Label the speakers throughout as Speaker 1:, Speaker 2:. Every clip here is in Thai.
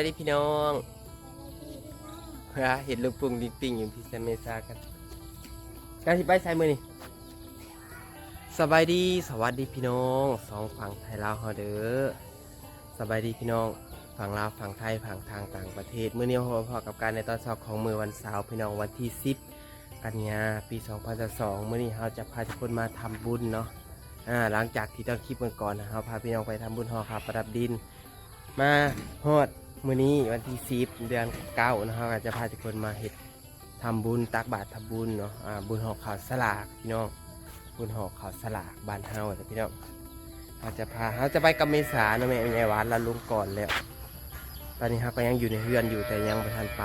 Speaker 1: วัสดีพี่น้องเฮ้เห็นลูกปุ้งดิงปิงอยู่ที่เซนเมซากันการที่ไปใส่มือนี่สบายดีสวัสดีพี่น้องสองฝั่งไทยลาวเฮาเด้อสบายดีพี่น้องฝั่งลาวฝั่งไทยฝั่งทางต่างประเทศเมื้อเนี้พอพอกับการในตอนเช้าของมือวันเสาร์พี่น้องวันที่ 10 กันยาปี 2022มื้อนี้เราจะพาทุกคนมาทำบุญเนาะอ่าหลังจากที่ตอนคลิปเมื่อก่อนเราพาพี่น้องไปทำบุญหอข้าวประดับดิน มาฮอด มื้อนี้วันที่สิบเดือนเก้านะครับจะพาทุกคนมาเฮ็ดทำบุญตักบาตรทำบุญเนาะอ่าบุญห่อข้าวสลากพี่น้องบุญห่อข้าวสลากบ้านเฮาแต่พี่น้องเราจะพาเราจะไปกับเมษาเนาะแม่แม่หวานเราลงก่อนแล้วตอนนี้เราก็ยังอยู่ในเฮือนอยู่แต่ยังไม่ทันไป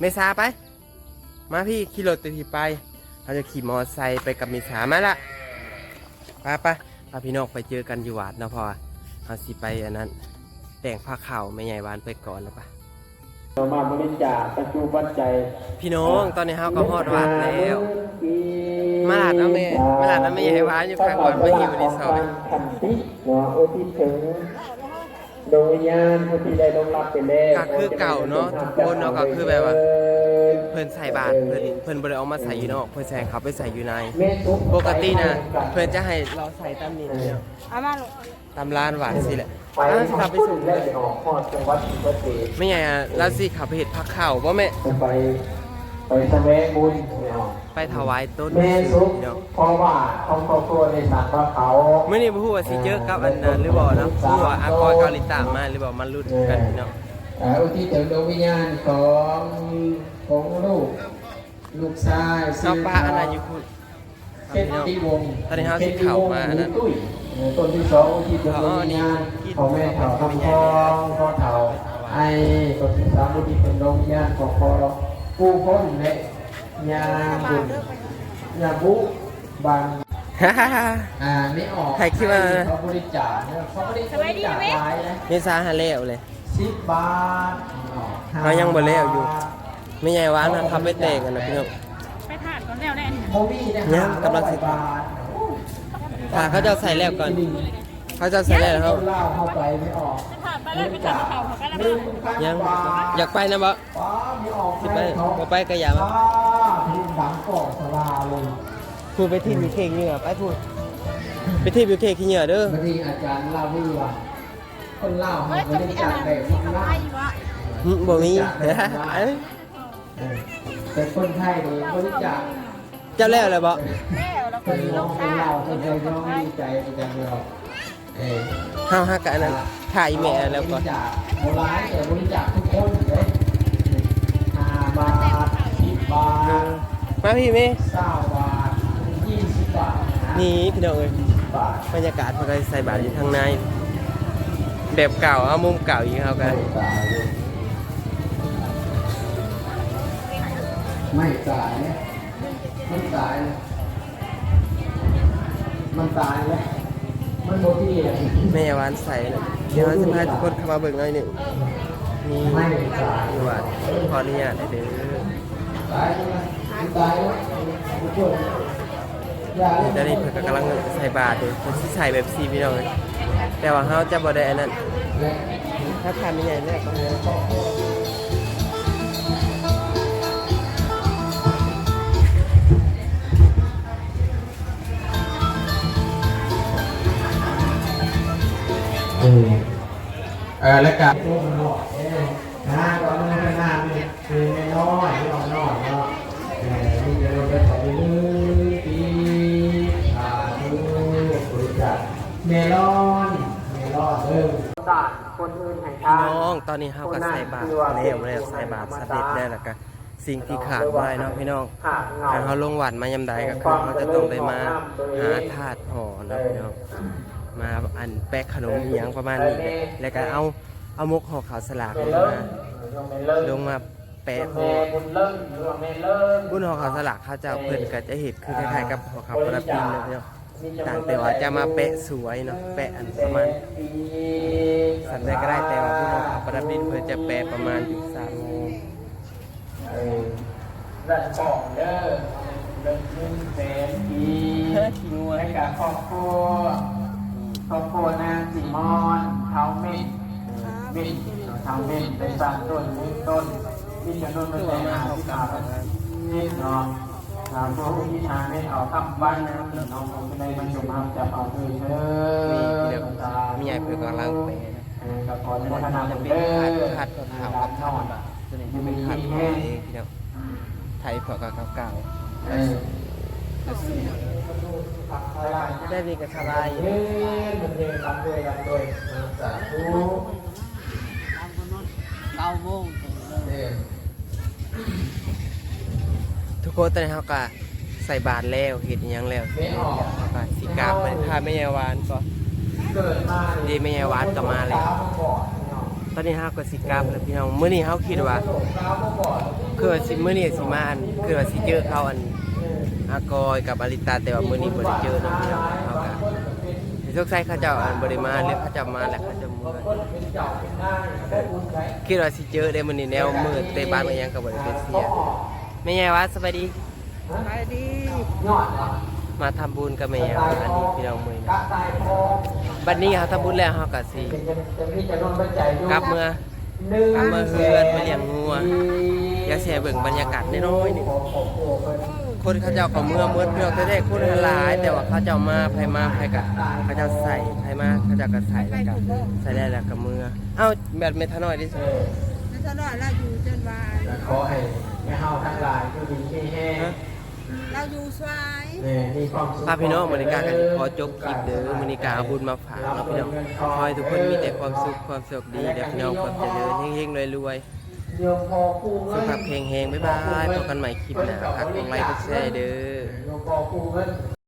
Speaker 1: เมษาไป มาพี่ขี่รถตัวพี่ไปเราจะขี่มอเตอร์ไซค์ไปกับเมษามาละไปไปพาพี่น้องไปเจอกันอยู่วัดเนาะพอเราสิไปอันนั้น แต่งผ้าขาวไม่ใหญ่วานไปก่อนแล้วปะ
Speaker 2: เรามาบริจาคปัจจุบันใจ
Speaker 1: พี่น้องตอนนี้เฮาก็ฮอดวัดแล้วมาลาดเอาแม่มาลาดเอาแม่ใหญ่หวานอยู่ข้างวัดมาหิวในซอย
Speaker 2: ขันติเนาะอุทิศถึงดวงวิญญาณผู้ที่ได้ลงรับไปแล้ว
Speaker 1: ก็คือเก่าเนาะทุกคนเนาะก็คือแบบว่าเพิ่นใส่บาตรเพิ่นเพิ่นบ่ได้เอามาใส่อยู่นอก เพิ่นใส่ให้เขาไปใส่อยู่ใน
Speaker 2: แม่ทุกข์
Speaker 1: ปกตินะเพิ่นจะให้เราใส่ตามนี้นะเนี่ย
Speaker 3: เอามาลูก
Speaker 1: ตามร้านหวานสิแหละ
Speaker 2: ไป
Speaker 1: อ้าวสิขับ
Speaker 2: ทำ
Speaker 1: ไป
Speaker 2: บุญ
Speaker 1: ส่ง
Speaker 2: และ
Speaker 1: เลย
Speaker 2: ไปออกพอดจังหวัดอุตรดิตถ์
Speaker 1: ไม่ใหญ่อะแล้วสิขับไปเฮ็ดผักข้าวบ่แม่
Speaker 2: จะไปไปแสวงบุญเนาะ
Speaker 1: ไปถวายต้น
Speaker 2: แม่ทุกข์
Speaker 1: เดี๋ยว
Speaker 2: เพราะว่าเขาครอบครัวในสัตว์ว่าเขา
Speaker 1: มื้อนี้บ่ฮู้ว่าสิเจอกับอันนั้นหรือบ่เนาะฮู้ว่าอากอยเกาหลีตามมาหรือบ่มันลุ้นกันพี่น้อง
Speaker 2: อ่าอุทิศถึงดวงวิญญาณของของลูกลูกชาย
Speaker 1: เจ้าป้าอันนั้นอยู่คุณ
Speaker 2: เพชรตีวงศ์
Speaker 1: ตอนนี้เฮาสิเข้ามาอันนั้น
Speaker 2: ตุ้ยเออต้นที่สองอุทิศถึงดวงวิญญาณของแม่เฒ่าคำทองพ่อเฒ่าไอ้ต้นที่สามอุทิศถึงดวงวิญญาณของพ่อปู่พ้นและยาบุญยาบุบางอ่าไม่ออก
Speaker 1: ใครคิดว่า
Speaker 2: เขาบริจาคเนี่ยเขาบริจาคไว้นะ
Speaker 1: เมษาหาแล้วเลย
Speaker 2: สิบบาท
Speaker 1: เขายังบ่แล้วอยู่ ไม่ใหญ่หวานนะครับไปแต่งกันนะพี่น้อง
Speaker 3: ไปถ่านก่อนแล้วแน่นี่
Speaker 2: โมมี่นะ
Speaker 1: ยังกำลังสิ
Speaker 2: บาท
Speaker 1: ถ้าเขาจะเอาใส่แล้วก่อน เขาจะเอาใส่แล้วเขา
Speaker 2: เล่าเข้าไปไม่ออก
Speaker 3: ไปถ่านไปเลยไปถ่านเขาเขาก็แล้ว
Speaker 2: หนึ่ง
Speaker 3: มา
Speaker 2: พัน
Speaker 1: ยัง
Speaker 2: บาท
Speaker 1: อยากไปนะบ่
Speaker 2: ป้าไม่ออก
Speaker 1: สิไป
Speaker 2: ให้เขา
Speaker 1: บ่ไปก็อย่ามา
Speaker 2: ป้าทีมดังก่อสลาเลย
Speaker 1: พูดไปที่มีเค้กเหงื่อไปพูด ไปที่มีเค้กขี้เหงื่อเด้อบา
Speaker 2: งทีอาจารย์เล่าไม่ว่าคนเล่า
Speaker 3: เฮ้
Speaker 2: เขา
Speaker 3: ย
Speaker 2: ไม่
Speaker 3: จะ
Speaker 2: ได้
Speaker 3: มีอะ
Speaker 2: จัด
Speaker 3: ไร
Speaker 2: แบบ
Speaker 3: มี
Speaker 2: นี้
Speaker 3: อะไร
Speaker 2: นะ
Speaker 3: อยู่วะ
Speaker 1: หึบ่มีเอ้ย
Speaker 2: เออแต่คนไทยนี่บริจาค
Speaker 1: เจ้าแล้วเลยบ่
Speaker 3: แล้วแล้ว
Speaker 2: ค
Speaker 3: ก็
Speaker 2: นร้อง
Speaker 3: ก
Speaker 2: คน
Speaker 3: ค้า
Speaker 2: เล่าค
Speaker 3: นเดี
Speaker 2: ไท
Speaker 3: ย
Speaker 2: ร้องดีใจจังเลยเออ
Speaker 1: เฮาฮักกันนั้นถ่ายแม่แล้วก่อน
Speaker 2: บริจาคโบราณแต่บริจาคทุกคนเลยห้าบาทสิบบาท
Speaker 1: มาพี่เม
Speaker 2: เก้าบาทยี่สิบบาท
Speaker 1: นี่พี่น้องเอ้ย
Speaker 2: บ
Speaker 1: รรยากาศพิ่นก็ใส่บาตรอยู่ทางในแบบเก่าเอามุมเก่าอีกครับกัน
Speaker 2: ไม่ตายเนี่ยมันตายเลย มันตายแล้วมันโมที่เลย
Speaker 1: แม่วานใส่นะเดี๋ยวเราจะพาทุกคนเข้ามาเบิ่งหน่อยหนึ่งนี่
Speaker 2: ไม่ตาย
Speaker 1: อยู่วัดขออนุญาตได้เด้อ
Speaker 2: ตายแล้วมันตายแล้วมันช่วยอย่า
Speaker 1: เดี๋ยวนี้เพิ่นก็กำลังใส่บาตรอยู่เพิ่นสิใส่แบบซีพี่น้องเลยแต่ว่าเฮาจะบ่ได้อันนั้น
Speaker 2: และ
Speaker 1: ถ้าทานไม่ใหญ่แรกก็เลย
Speaker 2: เออแล้วกันตัวมันหน่อยเออหน้าก็มันเป็นหน้าเนี่ยคือน้อยน้อยน้อยเนาะเออนี่จะเราไปต่อไปเลยปีอ่าดูบริจาคเมลอนเมลอนเออศาสตร์คนอื่นแห่ง
Speaker 1: พี่น้องตอนนี้เฮาก็ใส่บาตรแล้วแล้วใส่บาตรสำเร็จแล้วแล้วก็สิ่งที่ขาดได้เนาะพี่น้องถ้าเขาลงหวัดมายำใดก็คือเขาจะต้องได้มาหาถาดห่อนะพี่น้อง มาอันแป๊กขนมอหย่างประมาณนี้แหละแล้วก็เอาเอามุกห่อขาวสลากลงมาลงมาแปะห่อ
Speaker 2: บุญเลิ่มหรือว่าเมเลิ่ม
Speaker 1: บุญห่อขาวสลากเขาจะเพิ่นก็จะเห็ดคือคล้ายๆกับห่อขาวประดับดินเนาะพี่น้องต่างแต่ว่าจะมาแปะสวยเนาะแปะอันประมาณสันได้ก็ได้แต่ว่าบุญห่อขาวประดับดินเพิ่นจะแปะประมาณสามโมง
Speaker 2: เออรัชกองเด้อเดินขึ้นแสนปี
Speaker 1: เฮ้ยขี้งัว
Speaker 2: ให้กับครอบครัว ครอบครัวนางสิมอนเท้าเม็ดเม็ดทำเป็นไปสร้างต้นนี้ต้นที่จะต้นเป็นแรงงานที่ขาดนี่เนาะทางผู้ที่ทางนี้เอาคำบ้านน้น้องผมในบรรจุมาจะเอาเธอเชิ
Speaker 1: มี
Speaker 2: ญ
Speaker 1: เดี๋ยวมีใหญ่เพื่อกำลังไป
Speaker 2: กับขอพัฒนา
Speaker 1: จะ
Speaker 2: เป็น
Speaker 1: เป็น
Speaker 2: เด้อ
Speaker 1: คัดคัดข่าวกับข่าวแบบตัวนี้จะเป็นคัดของเองพี่น้องไทยเผื่อกับเก่า
Speaker 2: เออ
Speaker 1: ได้มีกระสบาย
Speaker 2: เฮ้ยมันเดินรับด้วยรับด้วยสาธุ
Speaker 4: เก้าโมง
Speaker 1: ทุกคนตอนนี้เขาก็ใส่บาตรแล้วเห็ดยังแล้วเขาก็สีกาบมันพาแม่ยายวานก็
Speaker 2: ดี
Speaker 1: แม่ยายวานก็มาแล้วตอนนี้เขาก็สีกาบแล้วพี่น้องเมื้อนี้เขาคิดว่าคือว่าสิมื้อนี้สิมาอันคือว่าสิเจอเขาอัน อากอยกับอลิตาแต่ว่ามื้อนี้บ่ได้เจอเนาะพี่น้องเขาก็สงสัยเขาเจ้าอันบ่ได้มาหรือเขาเจ้ามาแล้วเขาจะมื้อคิดว่าสิเจอได้มื้อนี้แนวมืดแต่บ้านมันยังก็บ่ได้เป็นเสียแม่ยายว่าสบายดี
Speaker 4: ไปดี
Speaker 2: ยดเหรอ
Speaker 1: มาทำบุญกับแม่ยายอันนี้พี่น้องมื้อนี้
Speaker 2: กะ
Speaker 1: บัดนี้เขาทำบุญแล้วเขาก็สิกลับเมื่อกลับมาเฮือนมาเลี้ยงงัว อย่าแชร์เบิ่งบรรยากาศน้อยๆนี่คนเขาเจ้าก็เมื่อเมื่อเพื่อนจะได้คนหลาย แต่ว่าเขาเจ้ามาไผมาไผกะเขาเจ้าใส่ไผมาเขาเจ้าก็ใส่แล้วก็ใส่ได้แล้วก็เมื่อเอ้าแบบเมทานอยดิ
Speaker 4: นั่นตลอดเราอยู่จนวาน
Speaker 2: ขอให้แม่เฮาทั้งหลายคือดีที่แห้ง
Speaker 4: เราอยู่สวาย
Speaker 2: เนี่ยมีความสุข
Speaker 1: พาพี่น้องมริกากันขอจบคลิปเด้อมริกาเอาบุญมาฝากเนาะพี่น้องขอให้ทุกคนมีแต่ความสุขความโชคดีเด้อพี่น้องความเจริญเฮงๆรวย
Speaker 2: โยมพอคู่
Speaker 1: ๆ
Speaker 2: เงิ
Speaker 1: สุข
Speaker 2: น
Speaker 1: ภาพแข็งแรงบ๊ายบายพบกันใหม่คลิปหน้าฝากกดไลค์กดแชร์เด้อ